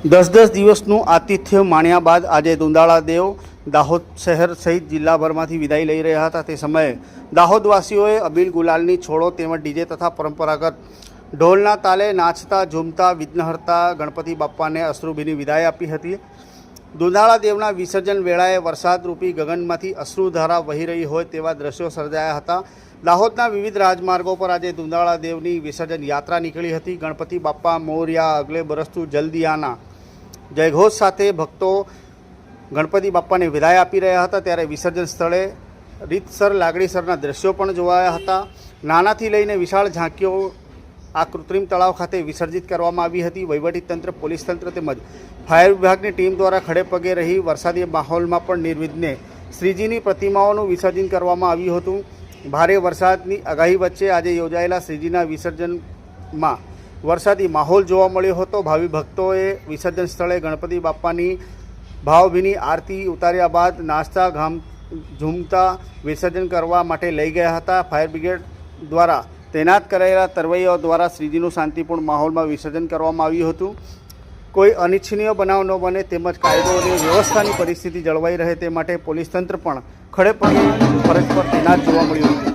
દસ દસ દિવસનું આતિથ્ય માણ્યા બાદ આજે દુંદાળા દેવ દાહોદ શહેર સહિત જિલ્લાભરમાંથી વિદાય લઈ રહ્યા હતા. તે સમયે દાહોદવાસીઓએ અબીલ ગુલાલની છોડો તેમજ ડીજે તથા પરંપરાગત ઢોલના તાલે નાચતા, ઝૂમતા, વિઘ્નહર્તા ગણપતિ બાપ્પાને અશ્રુભીની વિદાય આપી હતી. દુંદાળા દેવના વિસર્જન વેળાએ વરસાદરૂપી ગગનમાંથી અશ્રુધારા વહી રહી હોય તેવા દ્રશ્યો સર્જાયા હતા. દાહોદના વિવિધ રાજમાર્ગો પર આજે દુંદાળા દેવની વિસર્જન યાત્રા નીકળી હતી. ગણપતિ બાપ્પા, મોર્યા, અગલે બરસતું જલ્દી આના જયઘોષ સાથે ભક્તો ગણપતિ બાપ્પાને વિદાય આપી રહ્યા હતા ત્યારે વિસર્જન સ્થળે રીતસર લાગણીસરના દ્રશ્યો પણ જોવાયા હતા. નાનાથી લઈને વિશાળ ઝાંકીઓ આ કૃત્રિમ તળાવ ખાતે વિસર્જિત કરવામાં આવી હતી. વહીવટીતંત્ર પોલીસ તંત્ર તેમજ ફાયર વિભાગની ટીમ દ્વારા ખડે પગે રહી વરસાદી માહોલમાં પણ નિર્વિઘ્ને શ્રીજીની પ્રતિમાઓનું વિસર્જન કરવામાં આવ્યું હતું. ભારે વરસાદની આગાહી વચ્ચે આજે યોજાયેલા શ્રીજીના વિસર્જનમાં વરસાદી માહોલ જોવા મળ્યો હતો. ભાવિ ભક્તોએ વિસર્જન સ્થળે ગણપતિ બાપ્પાની ભાવભીની આરતી ઉતાર્યા બાદ નાસ્તા ઘામ ઝૂમતા વિસર્જન કરવા માટે લઈ ગયા હતા. ફાયર બ્રિગેડ દ્વારા તૈનાત કરાયેલા તરવૈયાઓ દ્વારા શ્રીજીનું શાંતિપૂર્ણ માહોલમાં વિસર્જન કરવામાં આવ્યું હતું. કોઈ અનિચ્છનીય બનાવ ન બને તેમજ કાયદો અને વ્યવસ્થાની પરિસ્થિતિ જળવાઈ રહે તે માટે પોલીસ તંત્ર પણ ખડે પગે ફરજ પર તૈનાત જોવા મળ્યું હતું.